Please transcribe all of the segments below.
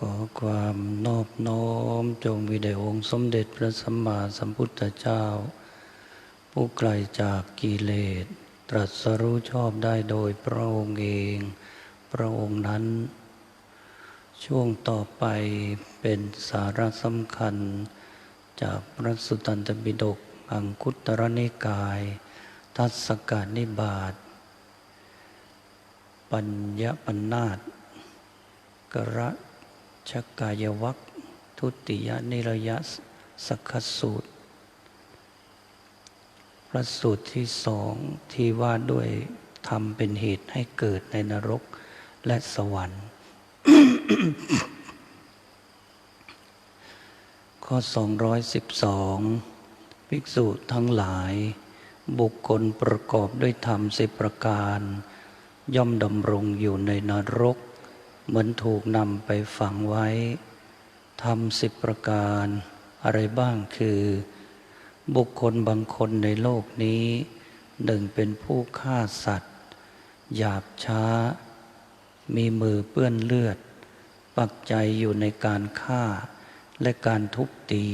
ขอความนอบน้อมจงมีแด่องค์สมเด็จพระสัมมาสัมพุทธเจ้า ผู้ไกลจากกิเลส ตรัสรู้ชอบได้โดยพระองค์เอง พระองค์นั้น ช่วงต่อไปเป็นสาระสำคัญ จากพระสุตตันตปิฎกอังคุตรนิกาย ทัศกานิบาตปัญญปัญนาตกระ ชกายวัคทุติยนิรยสักขสูตร พระสูตรที่สองที่ว่าด้วยทำเป็นเหตุให้เกิดในนรกและสวรรค์ ข้อ 212 ภิกษุทั้งหลาย บุคคลประกอบด้วยธรรมสิบประการ ย่อมดำรงอยู่ในนรก เหมือนถูกนำไปฝังไว้ทำสิบประการ อะไรบ้างคือ บุคคลบางคนในโลกนี้หนึ่งเป็นผู้ฆ่าสัตว์ หยาบช้า มีมือเปื้อนเลือด ปักใจอยู่ในการฆ่า และการทุบตี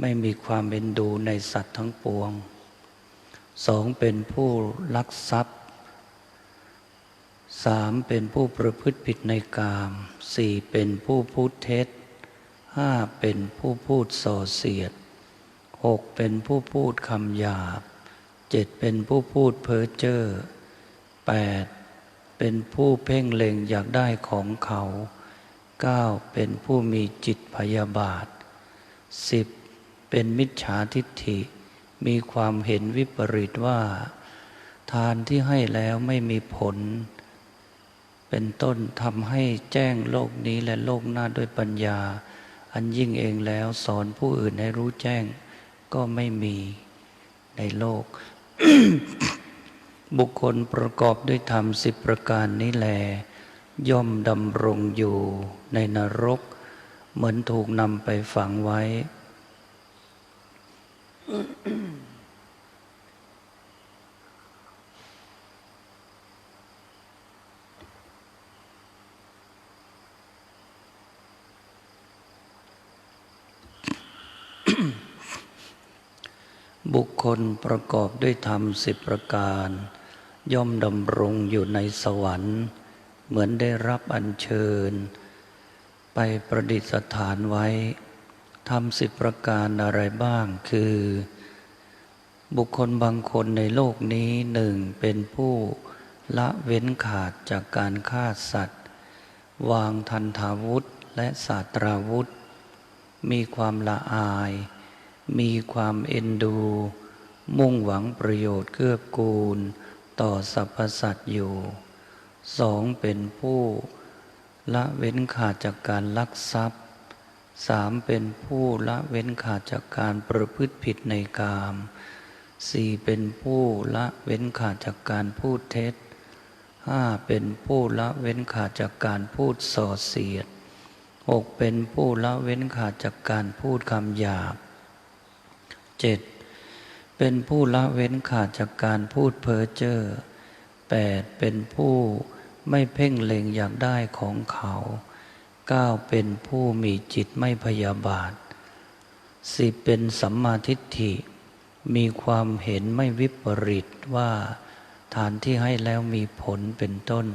ไม่มีความเป็นดูในสัตว์ทั้งปวงสองเป็นผู้ลักทรัพย์ สามเป็นผู้ประพฤติผิดในกามสี่เป็นผู้พูดเท็จห้าเป็นผู้พูดส่อเสียดหกเป็นผู้พูดคำหยาบเจ็ดเป็นผู้พูดเพ้อเจ้อแปดเป็นผู้เพ่งเล็งอยากได้ของเขาเก้าเป็นผู้มีจิตพยาบาทสิบเป็นมิจฉาทิฏฐิ มีความเห็นวิปริตว่า ทานที่ให้แล้วไม่มีผล เป็นต้นทำให้แจ้งโลกนี้และโลกหน้าด้วยปัญญา อันยิ่งเองแล้วสอนผู้อื่นให้รู้แจ้ง ก็ไม่มีในโลก บุคคลประกอบด้วยธรรมสิบประการนี้แล ย่อมดำรงอยู่ในนรก เหมือนถูกนำไปฝังไว้ บุคคลประกอบด้วยธรรมสิบประการ ย่อมดำรงอยู่ในสวรรค์ เหมือนได้รับอัญเชิญ ไปประดิษฐานไว้ทำสิบประการอะไรบ้างคือ บุคคลบางคนในโลกนี้หนึ่งเป็นผู้ละเว้นขาดจากการฆ่าสัตว์ วางทันทาวุธและศาสตราวุธ มีความละอาย มีความเอ็นดู มุ่งหวังประโยชน์เกื้อกูล ต่อสรรพสัตว์อยู่สองเป็นผู้ละเว้นขาดจากการลักทรัพย์สามเป็นผู้ละเว้นขาดจากการประพฤติผิดในกามสี่เป็นผู้ละเว้นขาดจากการพูดเท็จห้าเป็นผู้ละเว้นขาดจากการพูดส่อเสียดหกเป็นผู้ละเว้นขาดจากการพูดคำหยาบ เจ็ดเป็นผู้ละเว้นขาดจากการพูดเพ้อเจ้อแปดเป็นผู้ไม่เพ่งเล็งอยากได้ของเขาเก้าเป็นผู้มีจิตไม่พยาบาทสิบเป็นสัมมาทิฏฐิ มีความเห็นไม่วิปริตว่าทานที่ให้แล้วมีผลเป็นต้น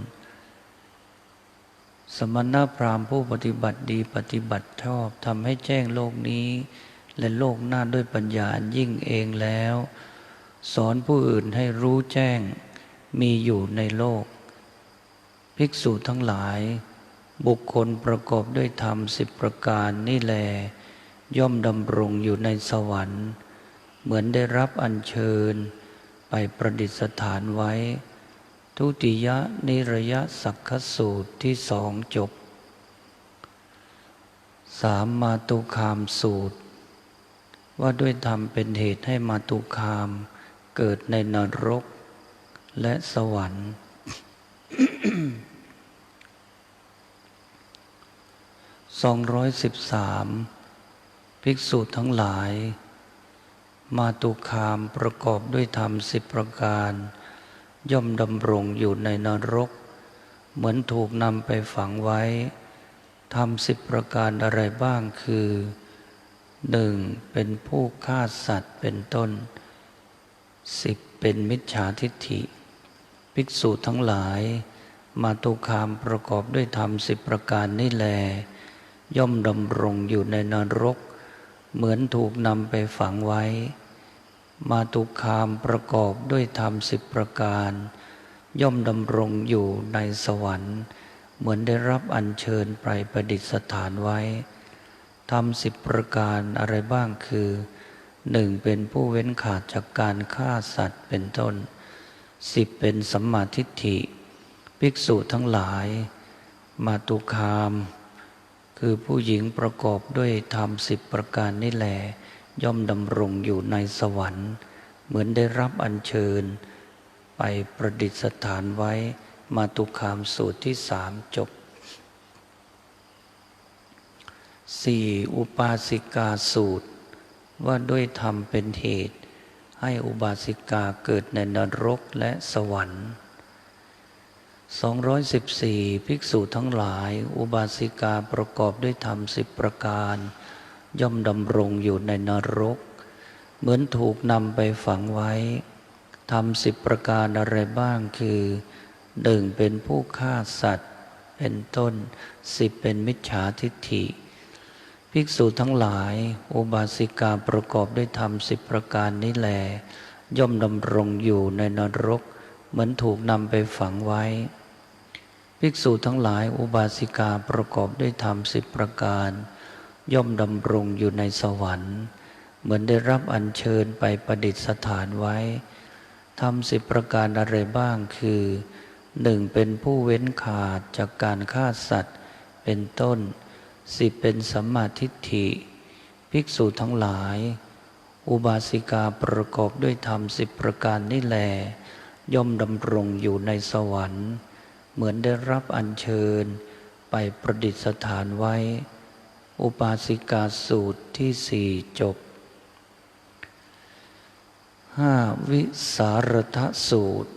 สมณพราหมณ์ผู้ปฏิบัติดีปฏิบัติชอบทำให้แจ้งโลกนี้ และโลกหน้าด้วยปัญญาอันยิ่งเองแล้ว สอนผู้อื่นให้รู้แจ้งมีอยู่ในโลก ภิกษุทั้งหลาย บุคคลประกอบด้วยธรรมสิบประการนี่แล ย่อมดำรงอยู่ในสวรรค์ เหมือนได้รับอัญเชิญ ไปประดิษฐานไว้ ทุติยนิระยะสักขสูตรที่สองจบ สามมาตุคามสูตร ว่าด้วยธรรมเป็นเหตุให้มาตุคาม เกิดในนรก และสวรรค์สองร้อยสิบสามภิกษุทั้งหลาย มาตุคามประกอบด้วยธรรมสิบประการ ย่อมดำรงอยู่ในนรก เหมือนถูกนำไปฝังไว้ทำสิบประการอะไรบ้างคือ หนึ่งเป็นผู้ฆ่าสัตว์เป็นต้นสิบเป็นมิจฉาทิฏฐิ ภิกษุทั้งหลาย มาตุคามประกอบด้วยธรรมสิบประการนี่แล ย่อมดำรงอยู่ในนรก เหมือนถูกนำไปฝังไว้ มาตุคามประกอบด้วยธรรมสิบประการ ย่อมดำรงอยู่ในสวรรค์ เหมือนได้รับอัญเชิญไปประดิษฐานไว้ ทำสิบประการอะไรบ้างคือหนึ่งเป็นผู้เว้นขาดจากการฆ่าสัตว์เป็นต้นสิบเป็นสัมมาทิฏฐิ ภิกษุทั้งหลาย มาตุคาม คือผู้หญิงประกอบด้วยธรรมสิบประการนี่แหลย่อมดำรงอยู่ในสวรรค์ เหมือนได้รับอัญเชิญ ไปประดิษฐานไว้มาตุคามสูตรที่สามจบ สี่อุปาสิกาสูตร ว่าด้วยธรรมเป็นเหตุ ให้อุบาสิกาเกิดในนรกและสวรรค์ 214 ภิกษุทั้งหลาย อุบาสิกาประกอบด้วยธรรมสิบประการ ย่อมดำรงอยู่ในนรก เหมือนถูกนำไปฝังไว้ทำสิบประการอะไรบ้างคือหนึ่งเป็นผู้ฆ่าสัตว์ เป็นต้นสิบเป็นมิจฉาทิฏฐิ ภิกษุทั้งหลายอุบาสิกาประกอบด้วยธรรมสิบประการนี้แลย่อมดำรงอยู่ในนรก เหมือนถูกนำไปฝังไว้ ภิกษุทั้งหลายอุบาสิกาประกอบด้วยธรรมสิบประการ ย่อมดำรงอยู่ในสวรรค์ เหมือนได้รับอัญเชิญไปประดิษฐานไว้ทำสิบประการอะไรบ้างคือหนึ่งเป็นผู้เว้นขาดจากการฆ่าสัตว์ เป็นต้น สิบเป็นสัมมาทิฏฐิ ภิกษุทั้งหลาย อุบาสิกาประกอบด้วยธรรมสิบประการนี่แล ย่อมดำรงอยู่ในสวรรค์ เหมือนได้รับอัญเชิญ ไปประดิษฐานไว้ อุบาสิกาสูตรที่สี่จบห้าวิสารทสูตร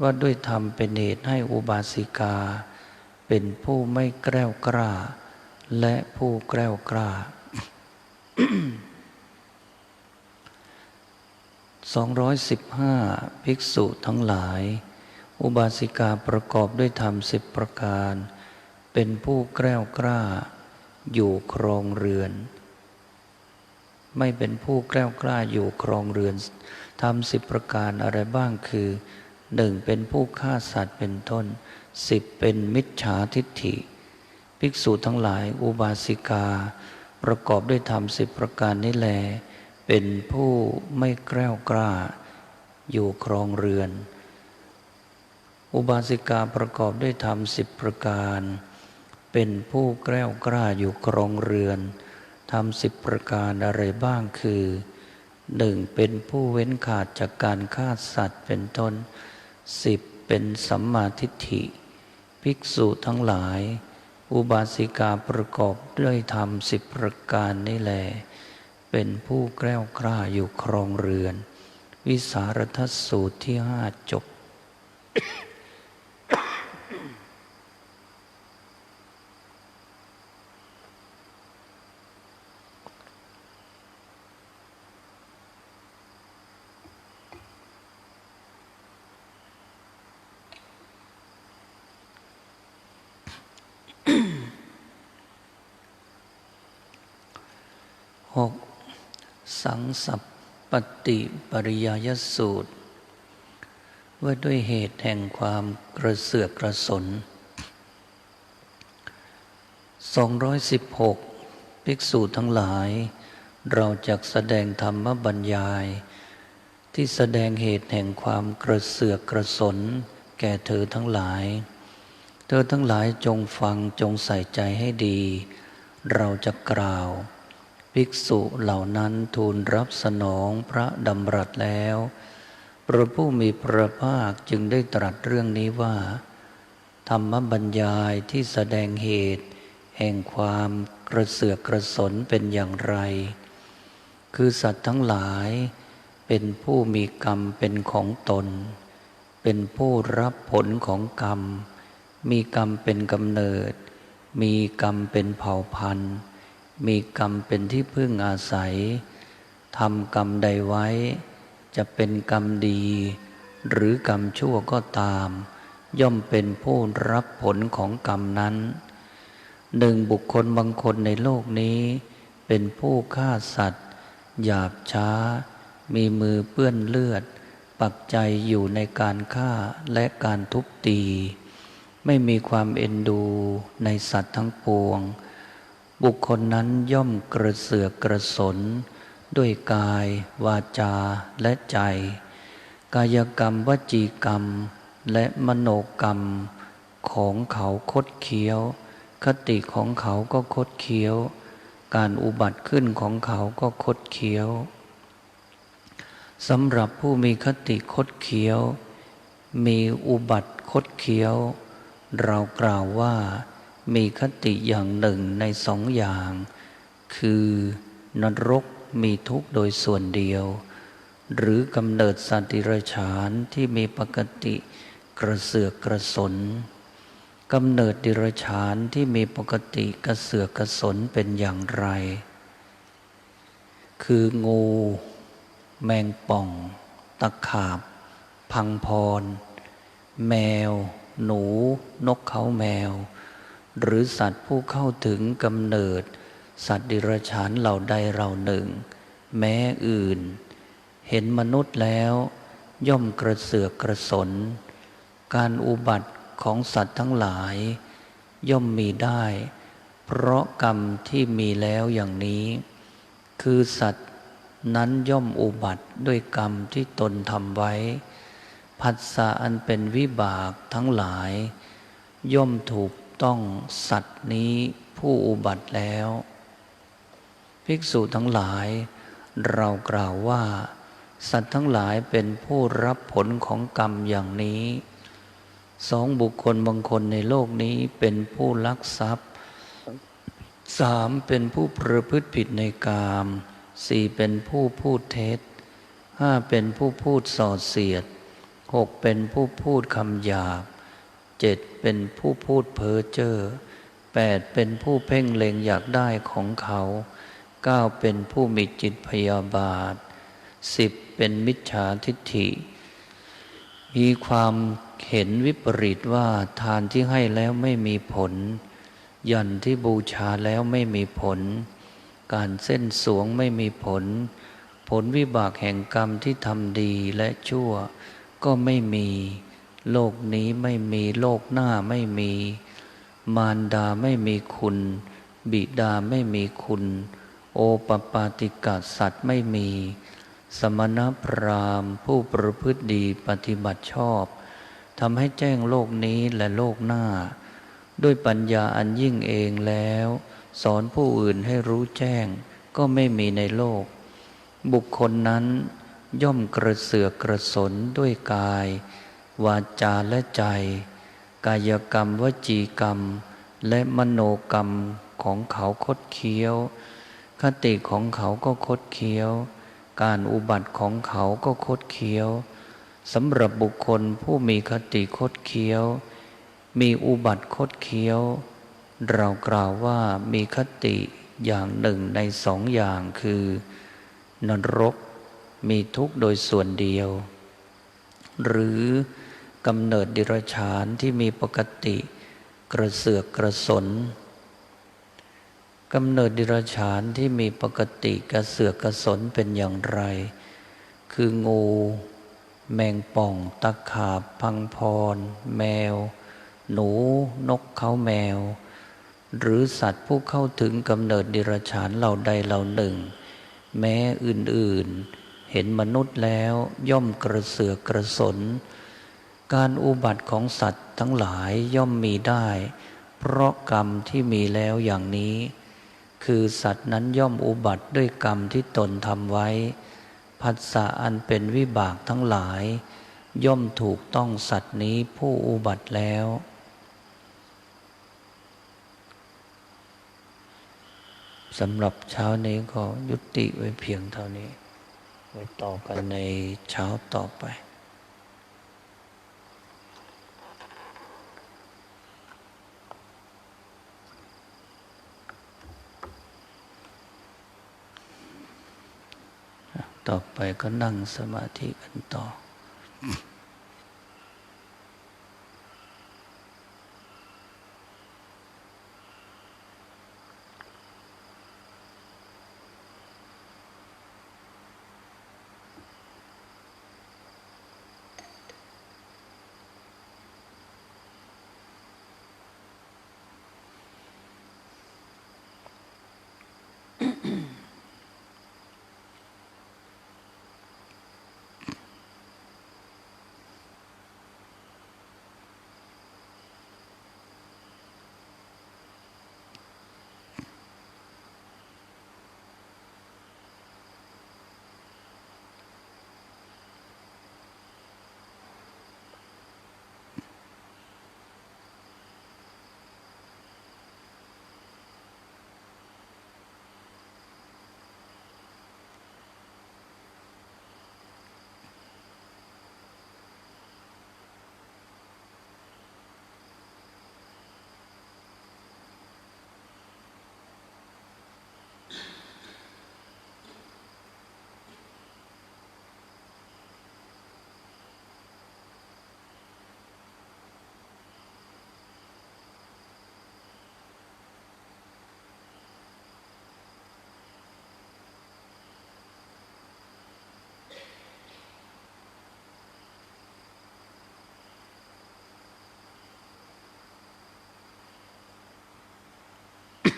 ว่าด้วยธรรมเป็นเหตุให้อุบาสิกา เป็นผู้ไม่แกล้วกล้า และผู้แกล้วกล้า 215 ภิกษุทั้งหลาย อุบาสิกาประกอบด้วยธรรมสิบประการ เป็นผู้แกล้วกล้า อยู่ครองเรือน ไม่เป็นผู้แกล้วกล้าอยู่ครองเรือนทำสิบประการอะไรบ้างคือหนึ่งเป็นผู้ฆ่าสัตว์เป็นต้นสิบเป็นมิจฉาทิฏฐิ ภิกษุทั้งหลายอุบาสิกา ประกอบด้วยธรรมสิบประการนี้แล เป็นผู้ไม่แกล้วกล้า อยู่ครองเรือน อุบาสิกาประกอบด้วยธรรมสิบประการ เป็นผู้แกล้วกล้าอยู่ครองเรือนทำสิบประการอะไรบ้างคือหนึ่งเป็นผู้เว้นขาดจากการฆ่าสัตว์เป็นต้นสิบเป็นสัมมาทิฏฐิ ภิกษุทั้งหลาย อุบาสิกาประกอบด้วยธรรมสิบประการนี่แหลเป็นผู้แกล้วกล้าอยู่ครองเรือน วิสารทัศสูตรที่ห้าจบ หกสังสัปปติปริยยสูตร ว่าด้วยเหตุแห่งความกระเสือกกระสน 216 ภิกษุทั้งหลาย เราจะแสดงธรรมบัญญาย ที่แสดงเหตุแห่งความกระเสือกกระสน แก่เธอทั้งหลาย เธอทั้งหลายจงฟังจงใส่ใจให้ดี เราจะกล่าว ภิกษุเหล่านั้นทูลรับสนองพระดำรัสแล้ว พระผู้มีพระภาคจึงได้ตรัสเรื่องนี้ว่า ธรรมบัญญายที่แสดงเหตุ แห่งความกระเสือกกระสนเป็นอย่างไร คือสัตว์ทั้งหลายเป็นผู้มีกรรมเป็นของตน เป็นผู้รับผลของกรรม มีกรรมเป็นกำเนิด มีกรรมเป็นเผ่าพันธุ์ มีกรรมเป็นที่พึ่งอาศัยทำกรรมใดไว้ จะเป็นกรรมดี หรือกรรมชั่วก็ตาม ย่อมเป็นผู้รับผลของกรรมนั้นหนึ่งบุคคลบางคนในโลกนี้ เป็นผู้ฆ่าสัตว์ หยาบช้า มีมือเปื้อนเลือด ปักใจอยู่ในการฆ่าและการทุบตี ไม่มีความเอ็นดูในสัตว์ทั้งปวง บุคคลนั้นย่อมกระเสือกกระสน ด้วยกาย วาจาและใจ กายกรรมวจีกรรม และมโนกรรม ของเขาคดเคี้ยว คติของเขาก็คดเคี้ยว การอุบัติขึ้นของเขาก็คดเคี้ยวสำหรับผู้มีคติคดเคี้ยว มีอุบัติคดเคี้ยว เรากล่าวว่า มีคติอย่างหนึ่งในสองอย่าง คือนรกมีทุกข์โดยส่วนเดียว หรือกำเนิดสัตว์ดิรฉานที่มีปกติกระเสือกกระสนกำเนิดดิรฉานที่มีปกติกระเสือกกระสนเป็นอย่างไร คืองู แมงป่อง ตะขาบ พังพร แมว หนู นกเขาแมว หรือสัตว์ผู้เข้าถึงกำเนิด สัตว์ดิรฉานเหล่าใดเหล่าหนึ่ง แม้อื่น เห็นมนุษย์แล้ว ย่อมกระเสือกกระสน การอุบัติของสัตว์ทั้งหลาย ย่อมมีได้ เพราะกรรมที่มีแล้วอย่างนี้ คือสัตว์นั้นย่อมอุบัติด้วยกรรมที่ตนทำไว้ผัสสะอันเป็นวิบากทั้งหลาย ย่อมถูก ต้องสัตว์นี้ผู้อุบัติแล้ว ภิกษุทั้งหลาย เรากล่าวว่า สัตว์ทั้งหลายเป็นผู้รับผลของกรรมอย่างนี้สองบุคคลบางคนในโลกนี้เป็นผู้ลักทรัพย์สามเป็นผู้ประพฤติผิดในกามสี่เป็นผู้พูดเท็จห้าเป็นผู้พูดส่อเสียดหกเป็นผู้พูดคำหยาบ เจ็ดเป็นผู้พูดเพ้อเจ้อแปดเป็นผู้เพ่งเล็งอยากได้ของเขาเก้าเป็นผู้มีจิตพยาบาทสิบเป็นมิจฉาทิฏฐิ มีความเห็นวิปริตว่าทานที่ให้แล้วไม่มีผล ยันที่บูชาแล้วไม่มีผล การเส้นสวงไม่มีผล ผลวิบากแห่งกรรมที่ทำดีและชั่วก็ไม่มี โลกนี้ไม่มีโลกหน้าไม่มี มารดาไม่มีคุณ บิดาไม่มีคุณ โอปปาติกาสัตว์ไม่มี สมณพราหมณ์ ผู้ประพฤติดีปฏิบัติชอบทำให้แจ้งโลกนี้และโลกหน้า ด้วยปัญญาอันยิ่งเองแล้ว สอนผู้อื่นให้รู้แจ้ง ก็ไม่มีในโลก บุคคลนั้นย่อมกระเสือกกระสนด้วยกาย วาจาและใจ กายกรรมวจีกรรม และมโนกรรมของเขาคดเคี้ยว คติของเขาก็คดเคี้ยว การอุบัติของเขาก็คดเคี้ยวสำหรับบุคคลผู้มีคติคดเคี้ยว มีอุบัติคดเคี้ยว เรากล่าวว่ามีคติอย่างหนึ่งในสองอย่างคือ นรกมีทุกข์โดยส่วนเดียว หรือ กำเนิดดิรชานที่มีปกติ กระเสือกกระสนกำเนิดดิรชานที่มีปกติกระเสือกกระสนเป็นอย่างไร คืองู แมงป่องตะขาบพังพร แมว หนู นกเขาแมว หรือสัตว์ผู้เข้าถึงกำเนิดดิรฉานเหล่าใดเหล่าหนึ่ง แม้อื่นๆ เห็นมนุษย์แล้วย่อมกระเสือกกระสน การอุบัติของสัตว์ทั้งหลายย่อมมีได้ เพราะกรรมที่มีแล้วอย่างนี้ คือสัตว์นั้นย่อมอุบัติด้วยกรรมที่ตนทำไว้ผัสสะอันเป็นวิบากทั้งหลาย ย่อมถูกต้องสัตว์นี้ผู้อุบัติแล้ว สำหรับเช้านี้ก็ยุติไว้เพียงเท่านี้ ไว้ต่อกันในเช้าต่อไป ต่อไปก็นั่งสมาธิกันต่อ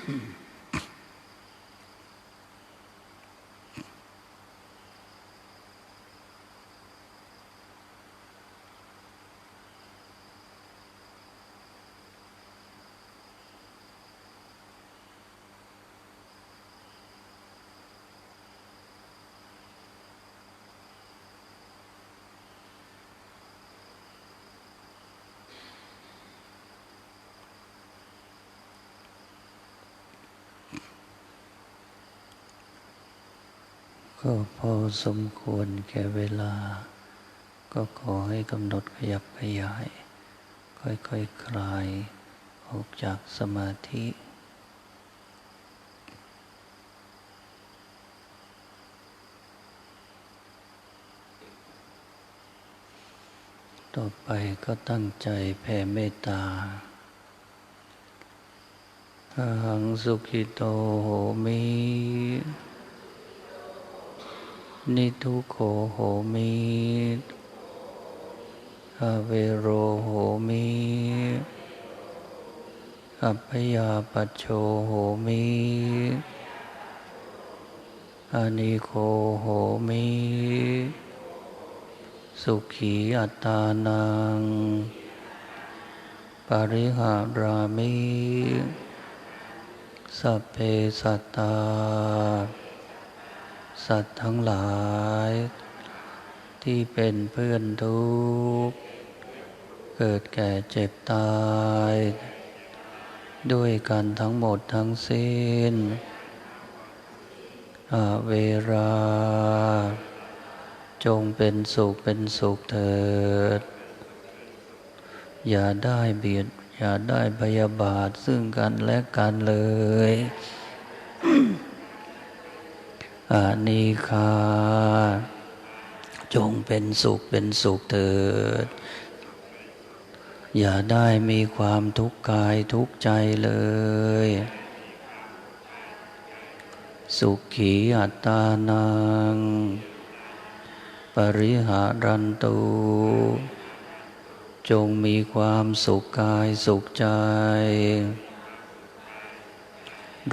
Mm-hmm. ก็พอสมควรแก่เวลา ก็ขอให้กำหนดขยับขยาย ค่อยๆคคลาย ออกจากสมาธิต่อไปก็ตั้งใจแผ่เมตตาอะหังสุขิโตโหมิ นิทุโขโหมิอเวโรโหมิอัพยาปัจโชโหมิอนิโคโหมิสุขีอัตตานัง ปริหารามิ สัพเพสัตตา สัตว์ทั้งหลาย ที่เป็นเพื่อนทุกข์เกิดแก่เจ็บตาย ด้วยกันทั้งหมดทั้งสิ้นอเวรา จงเป็นสุขเป็นสุขเถิด อย่าได้เบียด อย่าได้พยาบาทซึ่งกันและกันเลย อนิคาจงเป็นสุขเป็นสุขเถิด อย่าได้มีความทุกข์กายทุกข์ใจเลย สุขีอัตตานัง ปริหารันตุจงมีความสุขกายสุขใจ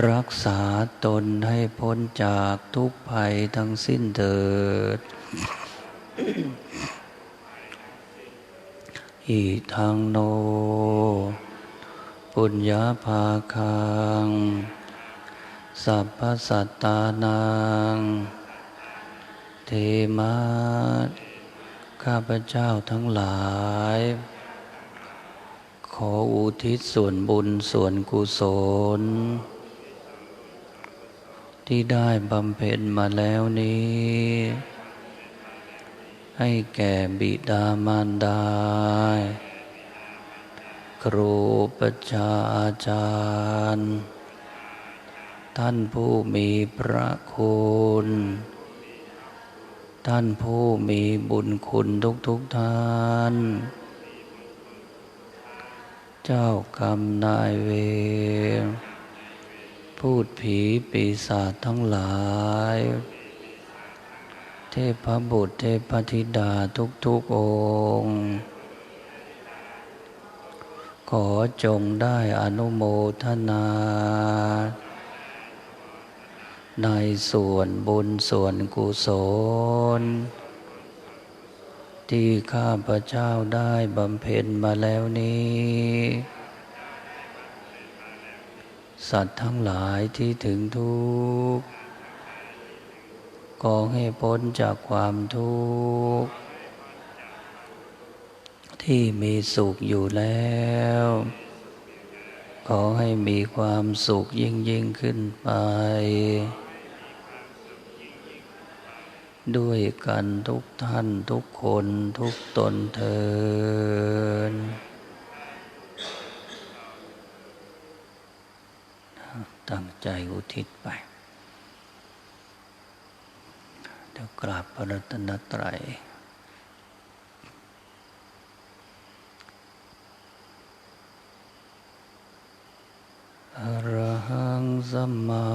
รักษาตนให้พ้นจากทุกภัยทั้งสิ้นเถิด อีทางโน ปุญญาภาคัง สัพพสัตตานัง เทมาข้าพเจ้าทั้งหลาย ขออุทิศส่วนบุญส่วนกุศล ที่ได้บำเพ็ญมาแล้วนี้ ให้แก่บิดามารดา ครูปัจจาอาจารย์ ท่านผู้มีพระคุณท่านผู้มีบุญคุณทุกทุกท่าน เจ้ากรรมนายเวร พูดผีปีศาจทั้งหลาย เทพบุตรเทพธิดาทุกทุกองค์ ขอจงได้อนุโมทนา ในส่วนบุญส่วนกุศล ที่ข้าพระเจ้าได้บำเพ็ญมาแล้วนี้ สัตว์ทั้งหลายที่ถึงทุกข์ขอให้พ้นจากความทุกข์ที่มีสุขอยู่แล้ว ขอให้มีความสุขยิ่งยิ่งขึ้นไป ด้วยกันทุกท่านทุกคนทุกตนเทิน ตั้งใจอุทิศไปเดี๋ยวกราบพระรัตนตรัยอรหังสัมมา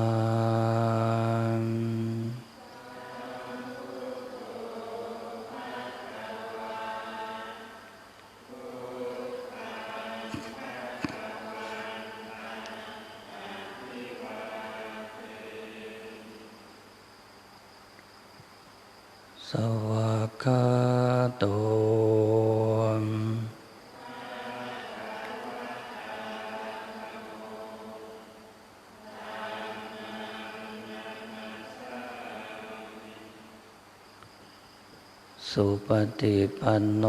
ปฏิปันโน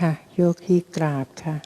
ค่ะ โยคีกราบค่ะ